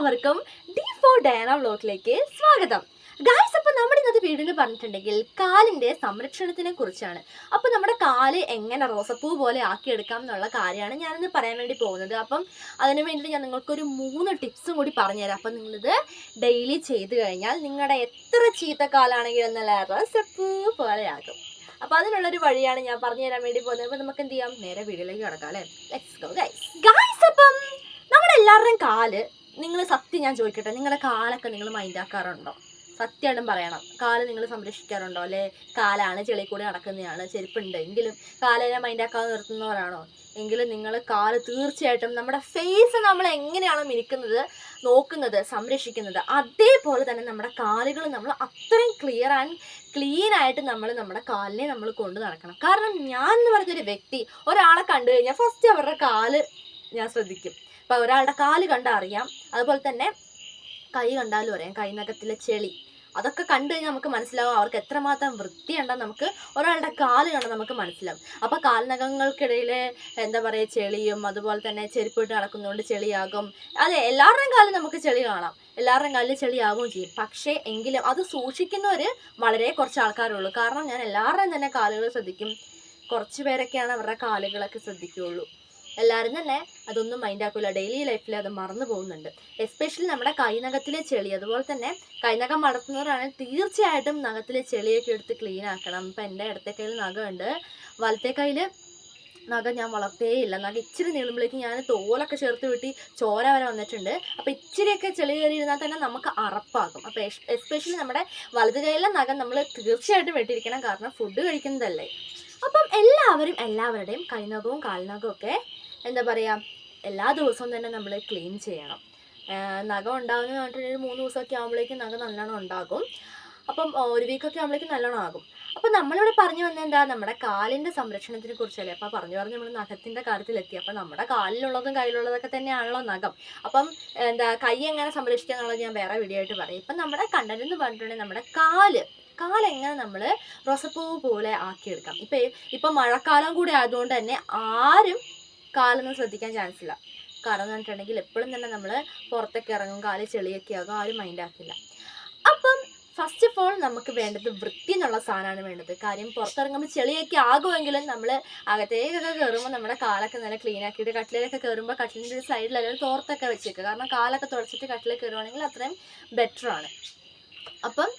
എല്ലാവർക്കും D four Diana വ്ലോഗിലേക്ക് സ്വാഗതം. Guys അപ്പോൾ നമ്മുടെ ഇന്നത്തെ വീഡിയോയിൽ പറഞ്ഞിട്ടുണ്ടെങ്കിൽ കാലിന്റെ സംരക്ഷണത്തിനെ കുറിച്ചാണ്. അപ്പോൾ നമ്മുടെ കാൽ എങ്ങനെ റോസപ്പൂ പോലെ ആക്കിയെടുക്കാം എന്നുള്ള കാര്യമാണ് ഞാനിന്ന് പറയാൻ വേണ്ടി പോകുന്നത്. അപ്പം അതിന് വേണ്ടിയിട്ട് ഞാൻ നിങ്ങൾക്കൊരു മൂന്ന് ടിപ്സും കൂടി പറഞ്ഞുതരാം. അപ്പം നിങ്ങളിത് ഡെയിലി ചെയ്തു കഴിഞ്ഞാൽ നിങ്ങളുടെ എത്ര ചീത്ത കാലാണെങ്കിലും നല്ല റോസപ്പൂ പോലെയാകും അപ്പോൾ അതിനുള്ളൊരു വഴിയാണ് ഞാൻ പറഞ്ഞു തരാൻ വേണ്ടി പോകുന്നത്. അപ്പോൾ നമുക്ക് എന്ത് ചെയ്യാം? നേരെ വീഡിയോയിലേക്ക് കിടക്കാം അല്ലേ? ലെറ്റ്സ് ഗോ ഗൈസ് ഗൈസ് അപ്പം നമ്മുടെ എല്ലാവരുടെയും കാൽ നിങ്ങൾ സത്യം ഞാൻ ചോദിക്കട്ടെ നിങ്ങളുടെ കാലൊക്കെ നിങ്ങൾ മൈൻഡാക്കാറുണ്ടോ സത്യമായിട്ടും പറയണം. കാൽ നിങ്ങൾ സംരക്ഷിക്കാറുണ്ടോ? അല്ലെ? കാലാണ് ചെളി കൂടി നടക്കുന്നതാണ് ചെരുപ്പുണ്ട്. എങ്കിലും കാലിനെ മൈൻഡാക്കാതെ നിർത്തുന്നവരാണോ? എങ്കിലും നിങ്ങൾ കാൽ തീർച്ചയായിട്ടും നമ്മുടെ ഫേസ് നമ്മൾ എങ്ങനെയാണോ മിനിക്കുന്നത് നോക്കുന്നത് സംരക്ഷിക്കുന്നത് അതേപോലെ തന്നെ നമ്മുടെ കാലുകൾ നമ്മൾ അത്രയും ക്ലിയർ ആൻഡ് ക്ലീൻ ആയിട്ട് നമ്മൾ നമ്മുടെ കാലിനെ നമ്മൾ കൊണ്ടു നടക്കണം. കാരണം ഞാൻ എന്ന് പറഞ്ഞൊരു വ്യക്തി ഒരാളെ കണ്ടു കഴിഞ്ഞാൽ ഫസ്റ്റ് അവരുടെ കാൽ ഞാൻ ശ്രദ്ധിക്കും. അപ്പോൾ ഒരാളുടെ കാൽ കണ്ടാൽ അറിയാം. അതുപോലെ തന്നെ കൈ കണ്ടാലും അറിയാം. കൈനകത്തിലെ ചെളി. അതൊക്കെ കണ്ടു കഴിഞ്ഞാൽ നമുക്ക് മനസ്സിലാവും അവർക്ക് എത്രമാത്രം വൃത്തിയുണ്ടെന്ന് നമുക്ക് ഒരാളുടെ കാൽ കണ്ടാൽ നമുക്ക് മനസ്സിലാവും. അപ്പോൾ കാൽനഖങ്ങൾക്കിടയിൽ എന്താ പറയുക ചെളിയും അതുപോലെ തന്നെ ചെരുപ്പിട്ട് നടക്കുന്നതുകൊണ്ട് ചെളിയാകും. അതെ എല്ലാവരുടെയും കാലിൽ നമുക്ക് ചെളി കാണാം. എല്ലാവരുടെയും കാലിൽ ചെളിയാകും ചെയ്യും. പക്ഷേ എങ്കിലും അത് സൂക്ഷിക്കുന്നവർ വളരെ കുറച്ച് ആൾക്കാരുള്ളൂ കാരണം ഞാൻ എല്ലാവരുടെയും തന്നെ കാലുകൾ ശ്രദ്ധിക്കും. കുറച്ച് പേരൊക്കെയാണ് അവരുടെ കാലുകളൊക്കെ ശ്രദ്ധിക്കുകയുള്ളൂ. എല്ലാവരും തന്നെ അതൊന്നും മൈൻഡ് ആക്കില്ല ഡെയിലി ലൈഫിൽ അത് മറന്നു പോകുന്നുണ്ട്. എസ്പെഷ്യലി നമ്മുടെ കൈനഖത്തിലെ ചെളി. അതുപോലെ തന്നെ കൈനഖം മടത്തുന്നവരാണെങ്കിൽ തീർച്ചയായിട്ടും നഖത്തിലെ ചെളിയൊക്കെ എടുത്ത് ക്ലീൻ ആക്കണം. ഇപ്പം എന്റെ ഇടത്തെ കയ്യിൽ നഖമുണ്ട്. വലത്തെ കയ്യിൽ നഖം ഞാൻ വളർത്തേയില്ല. നഖം ഇച്ചിരി നീളുമ്പോഴേക്ക് ഞാൻ തോലൊക്കെ ചേർത്ത് വെട്ടി ചോര വരെ വന്നിട്ടുണ്ട്. അപ്പോൾ ഇച്ചിരിയൊക്കെ ചെളി കയറിയിരുന്നാൽ തന്നെ നമുക്ക് അറപ്പാകും. അപ്പോൾ എസ്പെഷ്യലി നമ്മുടെ വലത് കൈയിലെ നഖം നമ്മൾ തീർച്ചയായിട്ടും വെട്ടിയിരിക്കണം. കാരണം ഫുഡ് കഴിക്കുന്നതല്ലേ. അപ്പം എല്ലാവരും എല്ലാവരുടെയും കൈനഖവും കാൽനഖവും ഒക്കെ എന്താ പറയുക എല്ലാ ദിവസവും തന്നെ നമ്മൾ ക്ലീൻ ചെയ്യണം. നഖ ഉണ്ടാകുന്ന പറഞ്ഞിട്ടുണ്ടെങ്കിൽ മൂന്ന് ദിവസമൊക്കെ ആകുമ്പോഴേക്കും നഖം നല്ലോണം ഉണ്ടാകും. അപ്പം ഒരു വീക്കൊക്കെ ആകുമ്പോഴേക്കും നല്ലോണം ആകും. അപ്പം നമ്മളിവിടെ പറഞ്ഞു വന്നത് എന്താ നമ്മുടെ കാലിന്റെ സംരക്ഷണത്തിനെ കുറിച്ചല്ലേ? അപ്പം പറഞ്ഞു പറഞ്ഞ് നമ്മൾ നഖത്തിന്റെ കാര്യത്തിലെത്തി. അപ്പം നമ്മുടെ കാലിലുള്ളതും കയ്യിലുള്ളതൊക്കെ തന്നെയാണല്ലോ നഖം. അപ്പം എന്താ കൈ എങ്ങനെ സംരക്ഷിക്കുക എന്നുള്ളത് ഞാൻ വേറെ വീഡിയോ ആയിട്ട് പറയും. ഇപ്പം നമ്മുടെ കണ്ടന്റ് എന്ന് പറഞ്ഞിട്ടുണ്ടെങ്കിൽ നമ്മുടെ കാൽ. കാലെങ്ങനെ നമ്മൾ റൊസപ്പൂ പോലെ ആക്കിയെടുക്കാം. ഇപ്പം ഇപ്പം മഴക്കാലം കൂടി ആയതുകൊണ്ട് തന്നെ ആരും കാലൊന്നും ശ്രദ്ധിക്കാൻ ചാൻസ് ഇല്ല. കാരണം എന്ന് പറഞ്ഞിട്ടുണ്ടെങ്കിൽ എപ്പോഴും തന്നെ നമ്മൾ പുറത്തൊക്കെ ഇറങ്ങും കാൽ ചെളിയൊക്കെ ആകും ആരും മൈൻഡ് ആക്കില്ല. അപ്പം ഫസ്റ്റ് ഓഫ് ഓൾ നമുക്ക് വേണ്ടത് വൃത്തി എന്നുള്ള സാധനമാണ് വേണ്ടത്. കാര്യം പുറത്തിറങ്ങുമ്പോൾ ചെളിയൊക്കെ ആകുമെങ്കിലും നമ്മൾ അകത്തേക്കൊക്കെ കയറുമ്പോൾ നമ്മുടെ കാലൊക്കെ നല്ല ക്ലീൻ ആക്കിയിട്ട് കട്ടിലൊക്കെ കയറുമ്പോൾ കട്ടിലിന്റെ ഒരു സൈഡിൽ അല്ലെങ്കിൽ തോർത്തൊക്കെ വെച്ചേക്കുക കാരണം കാലൊക്കെ തുടച്ചിട്ട് കട്ടിലേക്ക് കയറുവാണെങ്കിൽ അത്രയും ബെറ്ററാണ് അപ്പം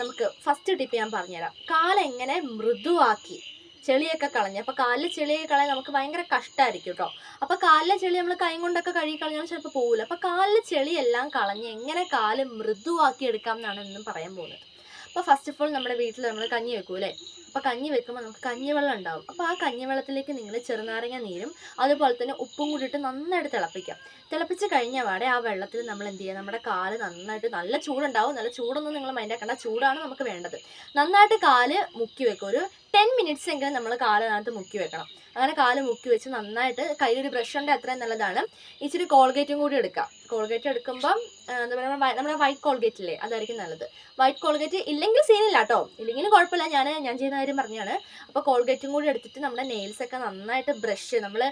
നമുക്ക് ഫസ്റ്റ് ടിപ്പ് ഞാൻ പറഞ്ഞുതരാം. കാലെങ്ങനെ മൃദുവാക്കി ചെളിയൊക്കെ കളഞ്ഞ്. അപ്പോൾ കാലിലെ ചെളിയൊക്കെ കളയാൻ നമുക്ക് ഭയങ്കര കഷ്ടമായിരിക്കും കേട്ടോ അപ്പോൾ കാലിലെ ചെളി നമ്മൾ കൈ കൊണ്ടൊക്കെ കഴുകി കളഞ്ഞാൽ ചിലപ്പോൾ പോകില്ല അപ്പോൾ കാലിലെ ചെളിയെല്ലാം കളഞ്ഞ് എങ്ങനെ കാൽ മൃദുവാക്കി എടുക്കാം എന്നാണ് ഇന്നും പറയാൻ പോകുന്നത്. അപ്പോൾ ഫസ്റ്റ് ഓഫ് ഓൾ നമ്മുടെ വീട്ടിൽ നമ്മൾ കഞ്ഞി വെക്കും അല്ലേ? അപ്പോൾ കഞ്ഞി വെക്കുമ്പോൾ നമുക്ക് കഞ്ഞിവെള്ളം ഉണ്ടാവും. അപ്പോൾ ആ കഞ്ഞിവെള്ളത്തിലേക്ക് നിങ്ങൾ ചെറുനാരങ്ങ നീരും അതുപോലെ തന്നെ ഉപ്പും കൂടിയിട്ട് നന്നായിട്ട് തിളപ്പിക്കാം. തിളപ്പിച്ച് കഴിഞ്ഞ പാടെ ആ വെള്ളത്തിൽ നമ്മൾ എന്ത് ചെയ്യുക നമ്മുടെ കാൽ നന്നായിട്ട് നല്ല ചൂടുണ്ടാവും. നല്ല ചൂടൊന്നും നിങ്ങൾ മൈൻഡാക്കേണ്ട ചൂടാണ് നമുക്ക് വേണ്ടത്. നന്നായിട്ട് കാൽ മുക്കി വെക്കും. ഒരു ടെൻ മിനിറ്റ്സ് എങ്കിലും നമ്മൾ കാലിനകത്ത് മുക്കി വെക്കണം. അങ്ങനെ കാൽ മുക്കി വെച്ച് നന്നായിട്ട് കയ്യിലൊരു ബ്രഷ് ഉണ്ട് അത്രയും നല്ലതാണ്. ഇച്ചിരി കോൾഗേറ്റും കൂടി എടുക്കാം. കോൾഗേറ്റ് എടുക്കുമ്പം എന്താ പറയുക നമ്മുടെ വൈറ്റ് കോൾഗേറ്റ് ഇല്ലേ അതായിരിക്കും നല്ലത്. വൈറ്റ് കോൾഗേറ്റ് ഇല്ലെങ്കിൽ സീനില്ല കേട്ടോ ഇല്ലെങ്കിലും കുഴപ്പമില്ല. ഞാൻ ഞാൻ ചെയ്യുന്ന കാര്യം പറഞ്ഞാണ്. അപ്പോൾ കോൾഗേറ്റും കൂടി എടുത്തിട്ട് നമ്മുടെ നെയിൽസ് ഒക്കെ നന്നായിട്ട് ബ്രഷ് നമ്മൾ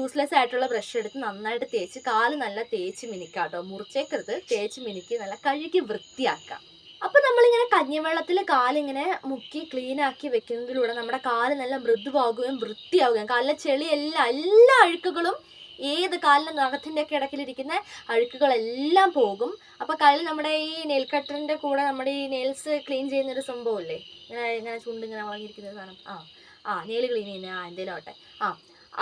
യൂസ്ലെസ് ആയിട്ടുള്ള ബ്രഷ് എടുത്ത് നന്നായിട്ട് തേച്ച് കാൽ നല്ല തേച്ച് മിനിക്കാം കേട്ടോ മുറിച്ചേക്കരുത്. തേച്ച് മിനിക്ക് നല്ല കഴുകി വൃത്തിയാക്കാം. അപ്പൊ നമ്മളിങ്ങനെ കഞ്ഞിവെള്ളത്തിൽ കാലിങ്ങനെ മുക്കി ക്ലീൻ ആക്കി വെക്കുന്നതിലൂടെ നമ്മുടെ കാൽ നല്ല മൃദുവാകുകയും വൃത്തിയാവുകയും കാലിലെ ചെളി എല്ലാ എല്ലാ അഴുക്കുകളും ഏത് കാലിന്റെ നഖത്തിന്റെ ഒക്കെ ഇടയ്ക്കിലിരിക്കുന്ന അഴുക്കുകളെല്ലാം പോകും. അപ്പോൾ കാലിൽ നമ്മുടെ ഈ നെയിൽ കട്ടറിന്റെ കൂടെ നമ്മുടെ ഈ നെയിൽസ് ക്ലീൻ ചെയ്യുന്ന ഒരു സംഭവമില്ലേ? ഇങ്ങനെ ഇങ്ങനെ ചുണ്ട് ഇങ്ങനെ വളഞ്ഞിരിക്കുന്ന സാധനം. ആ ആ നെയിൽ ക്ലീൻ ചെയ്യുന്ന ആ എന്തെങ്കിലും ആവട്ടെ ആ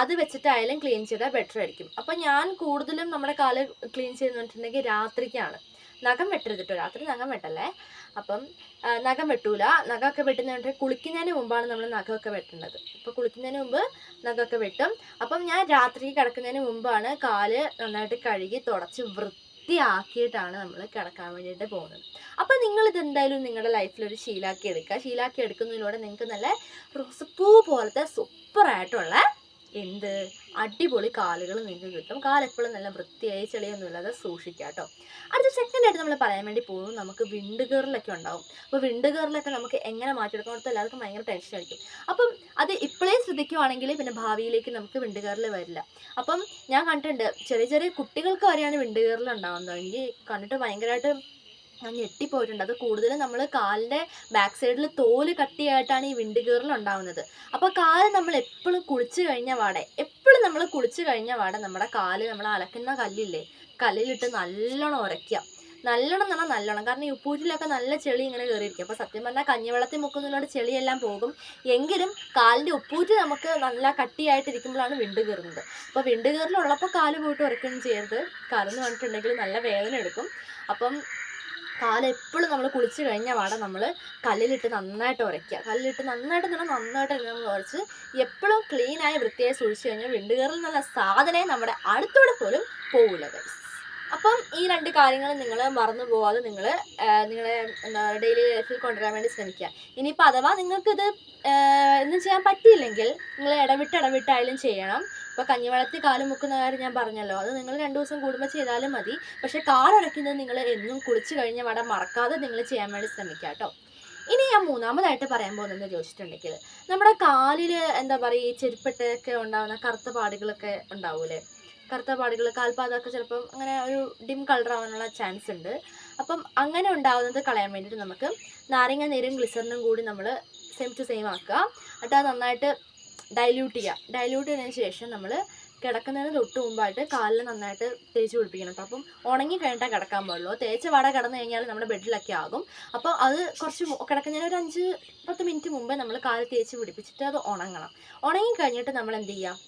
അത് വെച്ചിട്ടായാലും ക്ലീൻ ചെയ്താൽ ബെറ്റർ ആയിരിക്കും. അപ്പോൾ ഞാൻ കൂടുതലും നമ്മുടെ കാൽ ക്ലീൻ ചെയ്യുന്നിട്ടുണ്ടെങ്കിൽ രാത്രിക്കാണ്. നഖം വെട്ടരുത് കേട്ടോ രാത്രി നഖം വെട്ടല്ലേ? അപ്പം നഖം വെട്ടൂല. നഖമൊക്കെ വെട്ടുന്നതിന് കുളിക്കുന്നതിന് മുമ്പാണ് നമ്മൾ നഖമൊക്കെ വെട്ടേണ്ടത്. അപ്പോൾ കുളിക്കുന്നതിന് മുമ്പ് നഖമൊക്കെ വെട്ടും. അപ്പം ഞാൻ രാത്രി കിടക്കുന്നതിന് മുമ്പാണ് കാൽ നന്നായിട്ട് കഴുകി തുടച്ച് വൃത്തിയാക്കിയിട്ടാണ് നമ്മൾ കിടക്കാൻ വേണ്ടിയിട്ട് പോകുന്നത്. അപ്പം എന്തായാലും നിങ്ങളുടെ ലൈഫിൽ ഒരു ശീലാക്കി എടുക്കുക. ശീലാക്കി എടുക്കുന്നതിലൂടെ നിങ്ങൾക്ക് നല്ല റോസപ്പൂ പോലത്തെ സൂപ്പറായിട്ടുള്ള എന്ത്? അടിപൊളി കാലുകൾ നിങ്ങൾക്ക് കിട്ടും കാലെപ്പോഴും നല്ല വൃത്തിയായി ചെളിയൊന്നും ഇല്ലാതെ സൂക്ഷിക്കുക കേട്ടോ. അടുത്ത സെക്കൻഡ് ആയിട്ട് നമ്മൾ പറയാൻ വേണ്ടി പോകും നമുക്ക് വിണ്ട് കയറിലൊക്കെ ഉണ്ടാവും. അപ്പോൾ വിണ്ട് കയറിലൊക്കെ നമുക്ക് എങ്ങനെ മാറ്റിയെടുക്കാൻ കൊടുത്താൽ എല്ലാവർക്കും ഭയങ്കര ടെൻഷൻ ആയിരിക്കും. അപ്പം അത് ഇപ്പോഴേ ശ്രദ്ധിക്കുവാണെങ്കിൽ പിന്നെ ഭാവിയിലേക്ക് നമുക്ക് വിണ്ട് കയറിൽ വരില്ല. അപ്പം ഞാൻ കണ്ടിട്ടുണ്ട് ചെറിയ ചെറിയ കുട്ടികൾക്ക് വരെയാണ് വിണ്ട് കയറിൽ ഉണ്ടാകുന്നത് എനിക്ക് കണ്ടിട്ട് ഭയങ്കരമായിട്ട് ഞെട്ടിപ്പോയിട്ടുണ്ട്. അത് കൂടുതലും നമ്മൾ കാലിന്റെ ബാക്ക് സൈഡിൽ തോൽ കട്ടിയായിട്ടാണ് ഈ വിണ്ട് കീറൽ ഉണ്ടാവുന്നത്. അപ്പോൾ കാൽ നമ്മൾ എപ്പോഴും കുളിച്ച് കഴിഞ്ഞ വാടെ എപ്പോഴും നമ്മൾ കുളിച്ച് കഴിഞ്ഞ വാടെ നമ്മുടെ കാൽ നമ്മൾ അലക്കുന്ന കല്ലില്ലേ കല്ലിലിട്ട് നല്ലോണം ഉരയ്ക്കുക നല്ലോണം എന്ന് പറഞ്ഞാൽ നല്ലോണം. കാരണം ഈ ഉപ്പൂറ്റിലൊക്കെ നല്ല ചെളി ഇങ്ങനെ കയറിയിരിക്കും അപ്പോൾ സത്യം പറഞ്ഞാൽ കഞ്ഞിവെള്ളത്തിൽ മുക്കുന്നതിനോട് ചെളിയെല്ലാം പോകും. എങ്കിലും കാലിന്റെ ഉപ്പൂറ്റ് നമുക്ക് നല്ല കട്ടിയായിട്ടിരിക്കുമ്പോഴാണ് വിണ്ട് കയറുന്നത് അപ്പോൾ വിണ്ട് കയറിലുള്ളപ്പോൾ കാൽ പോയിട്ട് ഉറക്കുകയും ചെയ്യരുത്. കറന്ന് പറഞ്ഞിട്ടുണ്ടെങ്കിൽ നല്ല വേദന എടുക്കും. അപ്പം കാൽ എപ്പോഴും നമ്മൾ കുളിച്ച് കഴിഞ്ഞ പാടെ നമ്മൾ കല്ലിലിട്ട് നന്നായിട്ട് ഉരയ്ക്കുക കല്ലിലിട്ട് നന്നായിട്ട് എന്ന് നന്നായിട്ട് നമ്മൾ ഉരച്ച് എപ്പോഴും ക്ലീനായി വൃത്തിയായി സൂക്ഷിച്ചു കഴിഞ്ഞാൽ വിണ്ടുകയറിൽ നിന്നുള്ള സാധനമേ നമ്മുടെ അടുത്തൂടെ പോലും പോകില്ല ഗൈസ് അപ്പം ഈ രണ്ട് കാര്യങ്ങൾ നിങ്ങൾ മറന്നു പോവാതെ നിങ്ങൾ നിങ്ങളെ എന്താ ഡെയിലി ലൈഫിൽ കൊണ്ടുവരാൻ വേണ്ടി ശ്രമിക്കുക ഇനിയിപ്പോൾ അഥവാ നിങ്ങൾക്കിത് ഒന്നും ചെയ്യാൻ പറ്റിയില്ലെങ്കിൽ നിങ്ങൾ ഇടവിട്ട് ഇടവിട്ടായാലും ചെയ്യണം. ഇപ്പോൾ കഞ്ഞിവെള്ളത്തിൽ കാൽ മുക്കുന്ന കാര്യം ഞാൻ പറഞ്ഞല്ലോ. അത് നിങ്ങൾ രണ്ട് ദിവസം കൂടുമ്പോൾ ചെയ്താലും മതി. പക്ഷേ കാലുടയ്ക്കുന്നത് നിങ്ങൾ എന്നും കുളിച്ച് കഴിഞ്ഞ വട മറക്കാതെ നിങ്ങൾ ചെയ്യാൻ വേണ്ടി ശ്രമിക്കുക കേട്ടോ. ഇനി ഞാൻ മൂന്നാമതായിട്ട് പറയാൻ പോകുന്നതെന്ന് ചോദിച്ചിട്ടുണ്ടെങ്കിൽ നമ്മുടെ കാലിൽ എന്താ പറയുക ഈ ചെരുപ്പിട്ടൊക്കെ ഉണ്ടാകുന്ന കറുത്ത പാടുകളൊക്കെ ഉണ്ടാവൂലേ? കറുത്ത പാടുകൾ കാൽപാദമൊക്കെ ചിലപ്പം അങ്ങനെ ഒരു ഡിം കളർ ആവാനുള്ള ചാൻസ് ഉണ്ട്. അപ്പം അങ്ങനെ ഉണ്ടാവുന്നത് കളയാൻ വേണ്ടിയിട്ട് നമുക്ക് നാരങ്ങ നീരും ഗ്ലിസറിനും കൂടി നമ്മൾ സെയിം ടു സെയിം ആക്കുക. എന്നിട്ട് അത് നന്നായിട്ട് ഡൈല്യൂട്ട് ചെയ്യുക ഡൈല്യൂട്ട് ചെയ്തതിന് ശേഷം നമ്മൾ കിടക്കുന്നതിന് തൊട്ട് മുമ്പായിട്ട് കാലിൽ നന്നായിട്ട് തേച്ച് പിടിപ്പിക്കണം കേട്ടോ അപ്പം ഉണങ്ങി കഴിഞ്ഞിട്ടേ കിടക്കാൻ പാടുള്ളൂ. തേച്ച വട കിടന്നു കഴിഞ്ഞാൽ നമ്മുടെ ബെഡിലൊക്കെ ആകും. അപ്പോൾ അത് കുറച്ച് കിടക്കുന്നതിന് ഒരു അഞ്ച് പത്ത് മിനിറ്റ് മുമ്പേ നമ്മൾ കാൽ തേച്ച് പിടിപ്പിച്ചിട്ട് അത് ഉണങ്ങണം. ഉണങ്ങി കഴിഞ്ഞിട്ട് നമ്മൾ എന്ത് ചെയ്യുക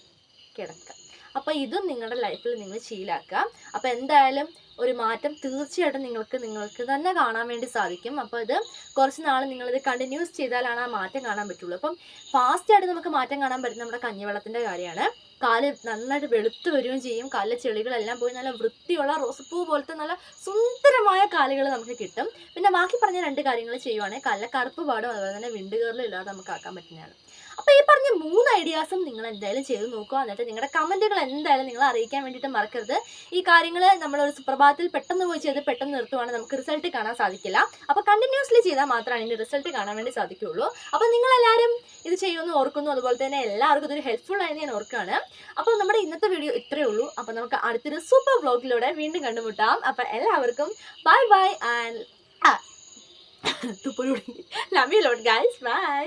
കിടക്കുക അപ്പോൾ ഇതും നിങ്ങളുടെ ലൈഫിൽ നിങ്ങൾ ശീലാക്കുക. അപ്പോൾ എന്തായാലും ഒരു മാറ്റം തീർച്ചയായിട്ടും നിങ്ങൾക്ക് നിങ്ങൾക്ക് തന്നെ കാണാൻ വേണ്ടി സാധിക്കും. അപ്പോൾ ഇത് കുറച്ച് നാൾ നിങ്ങളിത് കണ്ടിന്യൂസ് ചെയ്താലാണ് ആ മാറ്റം കാണാൻ പറ്റുള്ളൂ. അപ്പം ഫാസ്റ്റായിട്ട് നമുക്ക് മാറ്റം കാണാൻ പറ്റുന്ന നമ്മുടെ കഞ്ഞിവെള്ളത്തിന്റെ കാര്യമാണ്. കാൽ നന്നായിട്ട് വെളുത്ത് വരികയും ചെയ്യും. കാലിലെ ചെളികളെല്ലാം പോയി നല്ല വൃത്തിയുള്ള റോസപ്പൂ പോലത്തെ നല്ല സുന്ദരമായ കാലുകൾ നമുക്ക് കിട്ടും. പിന്നെ ബാക്കി പറഞ്ഞ രണ്ട് കാര്യങ്ങൾ ചെയ്യുവാണെങ്കിൽ കല്ല കറുപ്പ് പാടും. അതുപോലെ തന്നെ വിണ്ടുകേറലും ഇല്ലാതെ നമുക്ക് ആക്കാൻ പറ്റുന്നതാണ്. അപ്പോൾ ഈ പറഞ്ഞ മൂന്ന് ഐഡിയാസും നിങ്ങൾ എന്തായാലും ചെയ്ത് നോക്കുക. എന്നിട്ട് നിങ്ങളുടെ കമന്റുകൾ എന്തായാലും നിങ്ങൾ അറിയിക്കാൻ വേണ്ടിയിട്ട് മറക്കരുത്. ഈ കാര്യങ്ങൾ നമ്മളൊരു സുപ്രഭാതത്തിൽ പെട്ടെന്ന് പോയി ചെയ്ത് പെട്ടെന്ന് നിർത്തുവാണെങ്കിൽ നമുക്ക് റിസൾട്ട് കാണാൻ സാധിക്കില്ല. അപ്പോൾ കണ്ടിന്യൂസ്ലി ചെയ്താൽ മാത്രമാണ് ഇതിന്റെ റിസൾട്ട് കാണാൻ വേണ്ടി സാധിക്കുകയുള്ളൂ. അപ്പോൾ നിങ്ങളെല്ലാവരും ഇത് ചെയ്യുമെന്ന് ഓർക്കുന്നു. അതുപോലെ തന്നെ എല്ലാവർക്കും ഇതൊരു ഹെൽപ്ഫുൾ ആയെന്ന് ഞാൻ ഓർക്കുകയാണ്. അപ്പോൾ നമ്മുടെ ഇന്നത്തെ വീഡിയോ ഇത്രയേ ഉള്ളൂ. അപ്പോൾ നമുക്ക് അടുത്തൊരു സൂപ്പർ വ്ലോഗിലൂടെ വീണ്ടും കണ്ടുമുട്ടാം. അപ്പോൾ എല്ലാവർക്കും bye bye and തുപ്പലൂടി love you lot guys bye